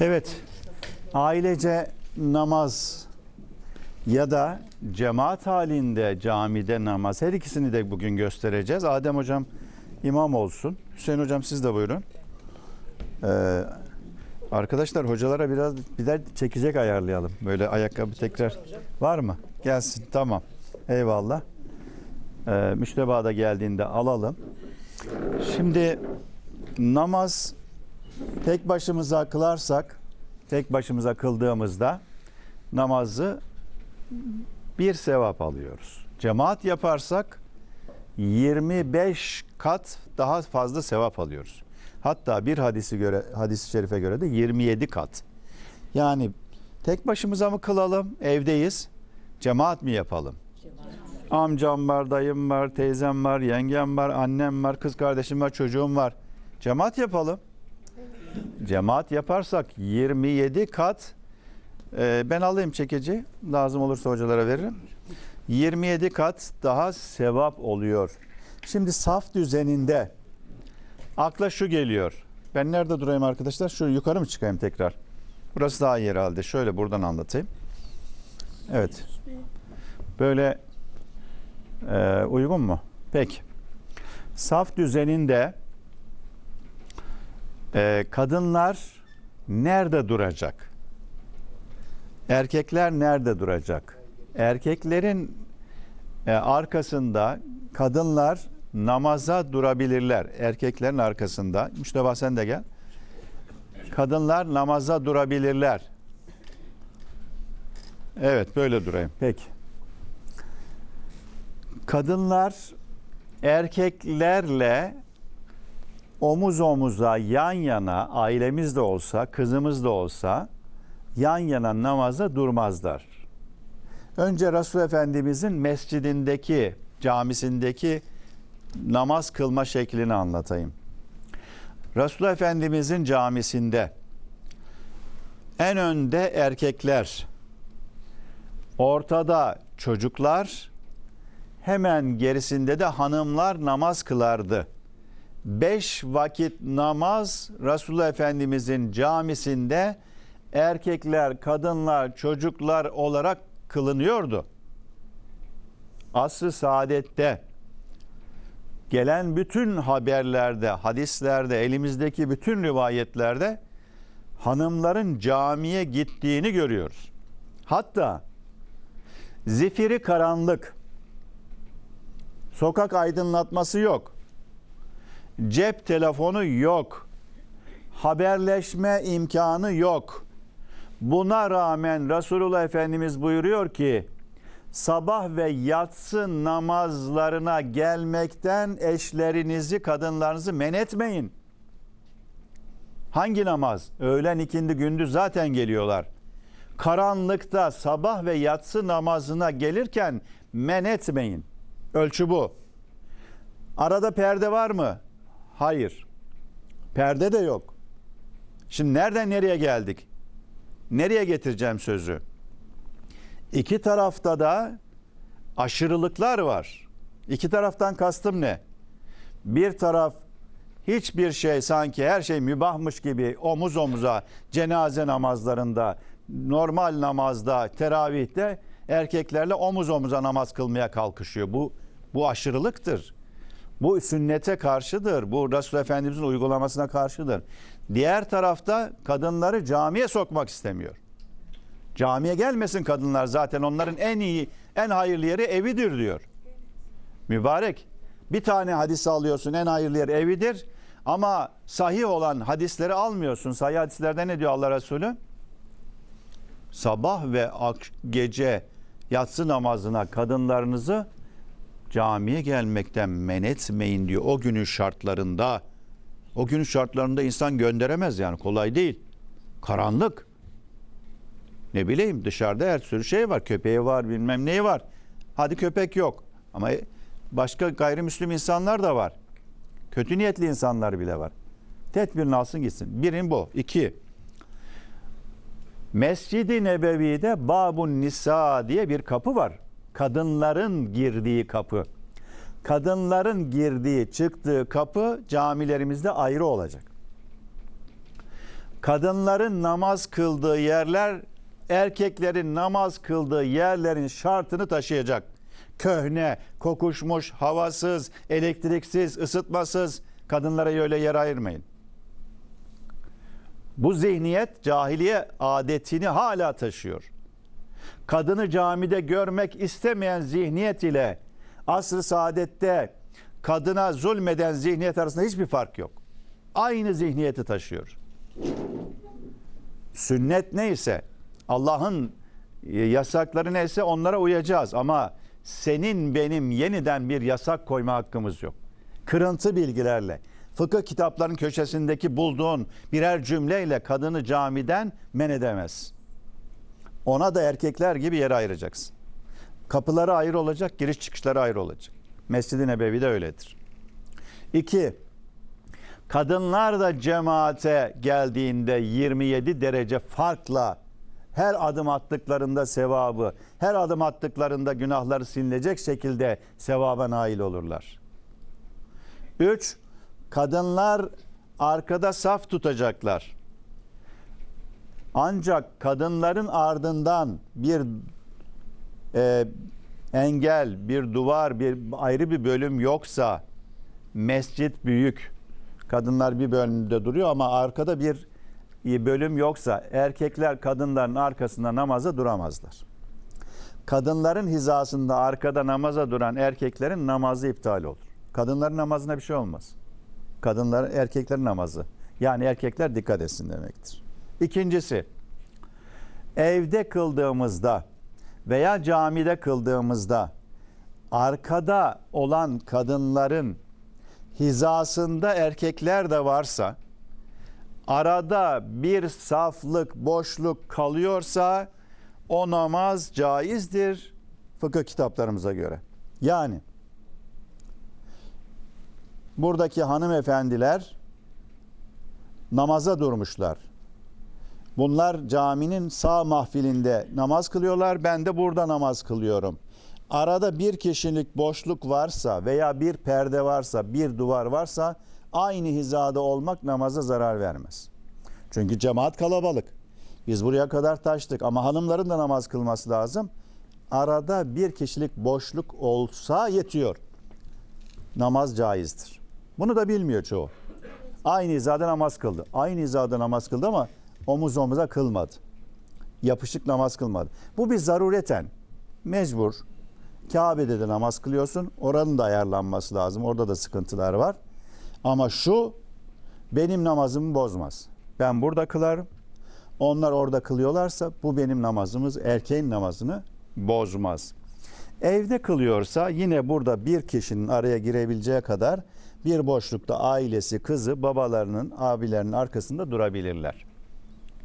Evet, ailece namaz ya da cemaat halinde camide namaz her ikisini de bugün göstereceğiz. Adem hocam imam olsun. Hüseyin hocam siz de buyurun. Ee, arkadaşlar hocalara biraz birer çekecek ayarlayalım. Böyle ayakkabı tekrar var mı? Gelsin tamam. Eyvallah. Ee, Müşteba da geldiğinde alalım. Şimdi namaz tek başımıza kılarsak, tek başımıza kıldığımızda namazı bir sevap alıyoruz. Cemaat yaparsak 25 kat daha fazla sevap alıyoruz. Hatta bir hadisi göre hadis-i şerife göre de 27 kat. Yani tek başımıza mı kılalım? Evdeyiz. Cemaat mi yapalım? Amcam var, dayım var, teyzem var, yengem var, annem var, kız kardeşim var, çocuğum var. Cemaat yapalım. Cemaat yaparsak 27 kat e, ben alayım çekici lazım olursa hocalara veririm. 27 kat daha sevap oluyor. Şimdi saf düzeninde akla şu geliyor. Ben nerede durayım arkadaşlar? Şu yukarı mı çıkayım tekrar? Burası daha iyi herhalde. Şöyle buradan anlatayım. Evet. Böyle e, uygun mu? Peki. Saf düzeninde e, kadınlar nerede duracak? Erkekler nerede duracak? Erkeklerin e, arkasında kadınlar namaza durabilirler. Erkeklerin arkasında. Müşteba sen de gel. Kadınlar namaza durabilirler. Evet böyle durayım. Peki. Kadınlar erkeklerle omuz omuza yan yana ailemiz de olsa kızımız da olsa yan yana namaza durmazlar. Önce Resul Efendimizin mescidindeki camisindeki namaz kılma şeklini anlatayım. Resul Efendimizin camisinde en önde erkekler, ortada çocuklar, hemen gerisinde de hanımlar namaz kılardı. Beş vakit namaz Resulullah Efendimizin camisinde erkekler, kadınlar, çocuklar olarak kılınıyordu. Asr-ı saadette gelen bütün haberlerde, hadislerde, elimizdeki bütün rivayetlerde hanımların camiye gittiğini görüyoruz. Hatta zifiri karanlık, sokak aydınlatması yok, cep telefonu yok, haberleşme imkanı yok. Buna rağmen Resulullah Efendimiz buyuruyor ki sabah ve yatsı namazlarına gelmekten eşlerinizi, kadınlarınızı men etmeyin. Hangi namaz? Öğlen, ikindi, gündüz zaten geliyorlar. Karanlıkta sabah ve yatsı namazına gelirken men etmeyin. Ölçü bu. Arada perde var mı? Hayır. Perde de yok. Şimdi nereden nereye geldik? Nereye getireceğim sözü? İki tarafta da aşırılıklar var. İki taraftan kastım ne? Bir taraf hiçbir şey sanki her şey mübahmış gibi omuz omuza cenaze namazlarında, normal namazda, teravihte erkeklerle omuz omuza namaz kılmaya kalkışıyor. Bu bu aşırılıktır. Bu sünnete karşıdır. Bu Resul Efendimizin uygulamasına karşıdır. Diğer tarafta kadınları camiye sokmak istemiyor. Camiye gelmesin kadınlar zaten onların en iyi, en hayırlı yeri evidir diyor. Mübarek. Bir tane hadis alıyorsun en hayırlı yer evidir. Ama sahih olan hadisleri almıyorsun. Sahih hadislerde ne diyor Allah Resulü? Sabah ve gece yatsı namazına kadınlarınızı camiye gelmekten men etmeyin diyor. O günün şartlarında. O günün şartlarında insan gönderemez yani kolay değil. Karanlık. Ne bileyim dışarıda her sürü şey var. Köpeği var bilmem neyi var. Hadi köpek yok. Ama başka gayrimüslim insanlar da var. Kötü niyetli insanlar bile var. Tedbirini alsın gitsin. Birin bu. İki. Mescid-i Nebevi'de Babun Nisa diye bir kapı var. Kadınların girdiği kapı. Kadınların girdiği, çıktığı kapı camilerimizde ayrı olacak. Kadınların namaz kıldığı yerler erkeklerin namaz kıldığı yerlerin şartını taşıyacak. Köhne, kokuşmuş, havasız, elektriksiz, ısıtmasız kadınlara öyle yer ayırmayın. Bu zihniyet cahiliye adetini hala taşıyor. Kadını camide görmek istemeyen zihniyet ile asr-ı saadette kadına zulmeden zihniyet arasında hiçbir fark yok. Aynı zihniyeti taşıyor. Sünnet neyse, Allah'ın e, yasakları neyse onlara uyacağız ama senin benim yeniden bir yasak koyma hakkımız yok. Kırıntı bilgilerle, fıkıh kitaplarının köşesindeki bulduğun birer cümleyle kadını camiden men edemez. Ona da erkekler gibi yer ayıracaksın. Kapıları ayrı olacak, giriş çıkışları ayrı olacak. Mescid-i Nebevi de öyledir. İki, kadınlar da cemaate geldiğinde 27 derece farkla her adım attıklarında sevabı, her adım attıklarında günahları silinecek şekilde sevaba nail olurlar. 3. Kadınlar arkada saf tutacaklar. Ancak kadınların ardından bir e, engel, bir duvar, bir ayrı bir bölüm yoksa mescit büyük. Kadınlar bir bölümde duruyor ama arkada bir bölüm yoksa erkekler kadınların arkasında namaza duramazlar. Kadınların hizasında arkada namaza duran erkeklerin namazı iptal olur. Kadınların namazına bir şey olmaz. Kadınlar erkeklerin namazı. Yani erkekler dikkat etsin demektir. İkincisi evde kıldığımızda veya camide kıldığımızda arkada olan kadınların hizasında erkekler de varsa arada bir saflık, boşluk kalıyorsa o namaz caizdir fıkıh kitaplarımıza göre. Yani buradaki hanımefendiler namaza durmuşlar. Bunlar caminin sağ mahfilinde namaz kılıyorlar. Ben de burada namaz kılıyorum. Arada bir kişilik boşluk varsa veya bir perde varsa, bir duvar varsa aynı hizada olmak namaza zarar vermez. Çünkü cemaat kalabalık. Biz buraya kadar taştık ama hanımların da namaz kılması lazım. Arada bir kişilik boşluk olsa yetiyor. Namaz caizdir. Bunu da bilmiyor çoğu. Aynı hizada namaz kıldı. Aynı hizada namaz kıldı ama omuz omuza kılmadı. Yapışık namaz kılmadı. Bu bir zarureten. Mecbur. Kabe'de de namaz kılıyorsun. Oranın da ayarlanması lazım. Orada da sıkıntılar var. Ama şu benim namazımı bozmaz. Ben burada kılarım. Onlar orada kılıyorlarsa bu benim namazımız erkeğin namazını bozmaz. Evde kılıyorsa yine burada bir kişinin araya girebileceği kadar bir boşlukta ailesi, kızı, babalarının, abilerinin arkasında durabilirler.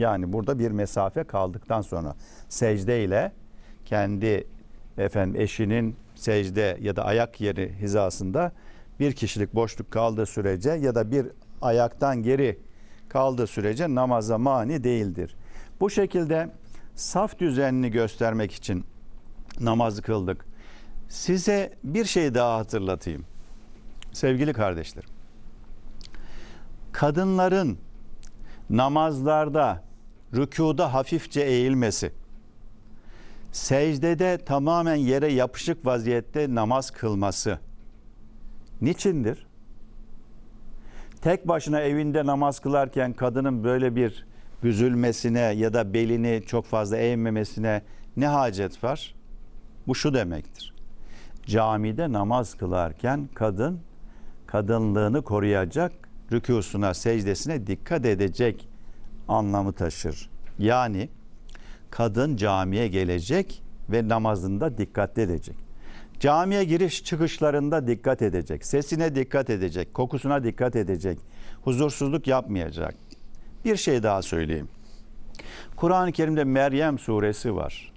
Yani burada bir mesafe kaldıktan sonra secde ile kendi efendim eşinin secde ya da ayak yeri hizasında bir kişilik boşluk kaldığı sürece ya da bir ayaktan geri kaldığı sürece namaza mani değildir. Bu şekilde saf düzenini göstermek için namazı kıldık. Size bir şey daha hatırlatayım. Sevgili kardeşlerim. Kadınların namazlarda rükuda hafifçe eğilmesi, secdede tamamen yere yapışık vaziyette namaz kılması niçindir? Tek başına evinde namaz kılarken kadının böyle bir büzülmesine ya da belini çok fazla eğmemesine ne hacet var? Bu şu demektir. Camide namaz kılarken kadın kadınlığını koruyacak, rükusuna, secdesine dikkat edecek anlamı taşır. Yani kadın camiye gelecek ve namazında dikkatli edecek. Camiye giriş çıkışlarında dikkat edecek. Sesine dikkat edecek. Kokusuna dikkat edecek. Huzursuzluk yapmayacak. Bir şey daha söyleyeyim. Kur'an-ı Kerim'de Meryem suresi var.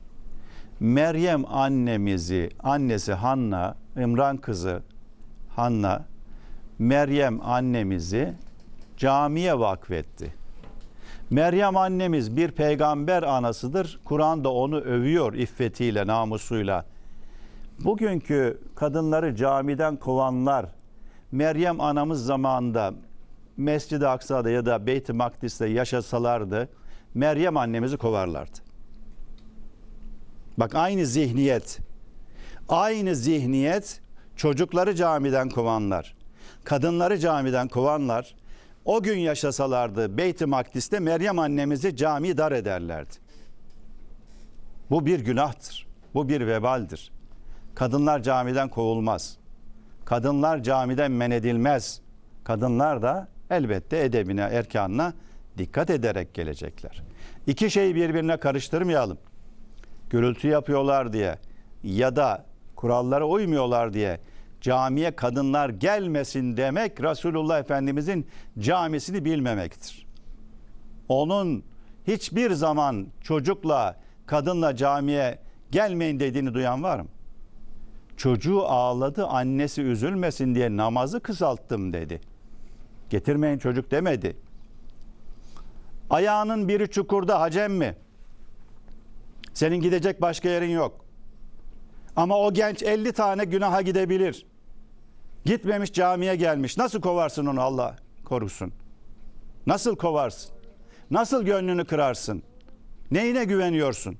Meryem annemizi, annesi Hanna, İmran kızı Hanna, Meryem annemizi camiye vakfetti. Meryem annemiz bir peygamber anasıdır. Kur'an da onu övüyor iffetiyle, namusuyla. Bugünkü kadınları camiden kovanlar Meryem anamız zamanında Mescid-i Aksa'da ya da Beyt-i Makdis'te yaşasalardı Meryem annemizi kovarlardı. Bak aynı zihniyet. Aynı zihniyet çocukları camiden kovanlar, kadınları camiden kovanlar o gün yaşasalardı Beyt-i Makdis'te Meryem annemizi cami dar ederlerdi. Bu bir günahtır. Bu bir vebaldir. Kadınlar camiden kovulmaz. Kadınlar camiden men edilmez. Kadınlar da elbette edebine, erkanına dikkat ederek gelecekler. İki şeyi birbirine karıştırmayalım. Gürültü yapıyorlar diye ya da kurallara uymuyorlar diye camiye kadınlar gelmesin demek Resulullah Efendimizin camisini bilmemektir. Onun hiçbir zaman çocukla, kadınla camiye gelmeyin dediğini duyan var mı? Çocuğu ağladı, annesi üzülmesin diye namazı kısalttım dedi. Getirmeyin çocuk demedi. Ayağının biri çukurda hacem mi? Senin gidecek başka yerin yok. Ama o genç 50 tane günaha gidebilir. Gitmemiş camiye gelmiş. Nasıl kovarsın onu Allah korusun? Nasıl kovarsın? Nasıl gönlünü kırarsın? Neyine güveniyorsun?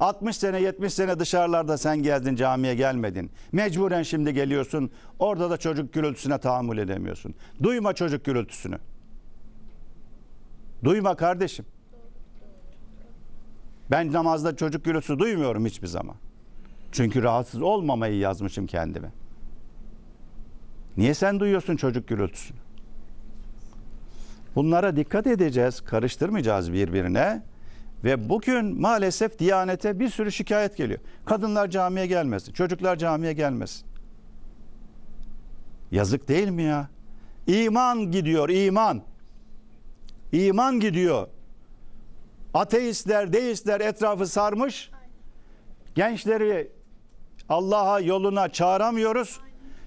60 sene 70 sene dışarılarda sen gezdin camiye gelmedin. Mecburen şimdi geliyorsun. Orada da çocuk gürültüsüne tahammül edemiyorsun. Duyma çocuk gürültüsünü. Duyma kardeşim. Ben namazda çocuk gürültüsü duymuyorum hiçbir zaman. Çünkü rahatsız olmamayı yazmışım kendime. Niye sen duyuyorsun çocuk gürültüsünü? Bunlara dikkat edeceğiz, karıştırmayacağız birbirine. Ve bugün maalesef Diyanete bir sürü şikayet geliyor. Kadınlar camiye gelmesin, çocuklar camiye gelmesin. Yazık değil mi ya? İman gidiyor, iman. İman gidiyor. Ateistler, deistler etrafı sarmış. Gençleri Allah'a yoluna çağıramıyoruz.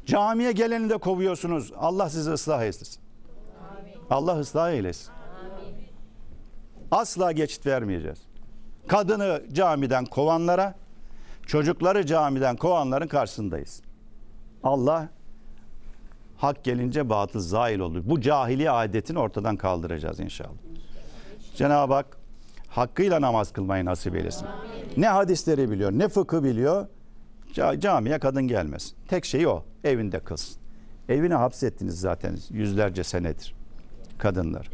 Camiye geleni de kovuyorsunuz. Allah sizi ıslah etsin. Allah ıslah eylesin. Asla geçit vermeyeceğiz. Kadını camiden kovanlara, çocukları camiden kovanların karşısındayız. Allah hak gelince batıl zail olur. Bu cahiliye adetini ortadan kaldıracağız inşallah. Cenab-ı Hak hakkıyla namaz kılmayı nasip eylesin. Ne hadisleri biliyor, ne fıkı biliyor. Ca- Camiye kadın gelmesin. Tek şeyi o. Evinde kılsın. Evine hapsettiniz zaten yüzlerce senedir kadınlar.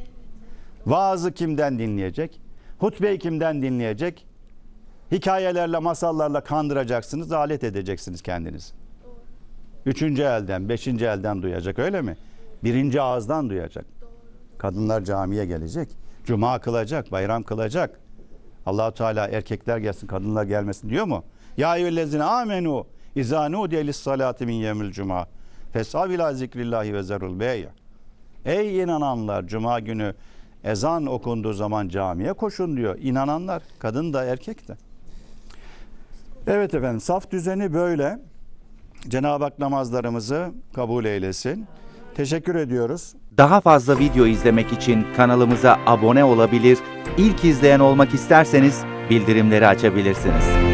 Vaazı kimden dinleyecek? Hutbeyi kimden dinleyecek? Hikayelerle, masallarla kandıracaksınız, alet edeceksiniz kendinizi. Üçüncü elden, beşinci elden duyacak öyle mi? Birinci ağızdan duyacak. Kadınlar camiye gelecek. Cuma kılacak, bayram kılacak. Allahu Teala erkekler gelsin, kadınlar gelmesin diyor mu? Ya eyyühellezine amenu izâ nudiye lis-salâti min yevmil cuma fes'av ilâ zikrillahi ve zerul bey'a. Ey inananlar cuma günü ezan okunduğu zaman camiye koşun diyor. İnananlar kadın da erkek de. Evet efendim saf düzeni böyle. Cenab-ı Hak namazlarımızı kabul eylesin. Teşekkür ediyoruz. Daha fazla video izlemek için kanalımıza abone olabilir, ilk izleyen olmak isterseniz bildirimleri açabilirsiniz.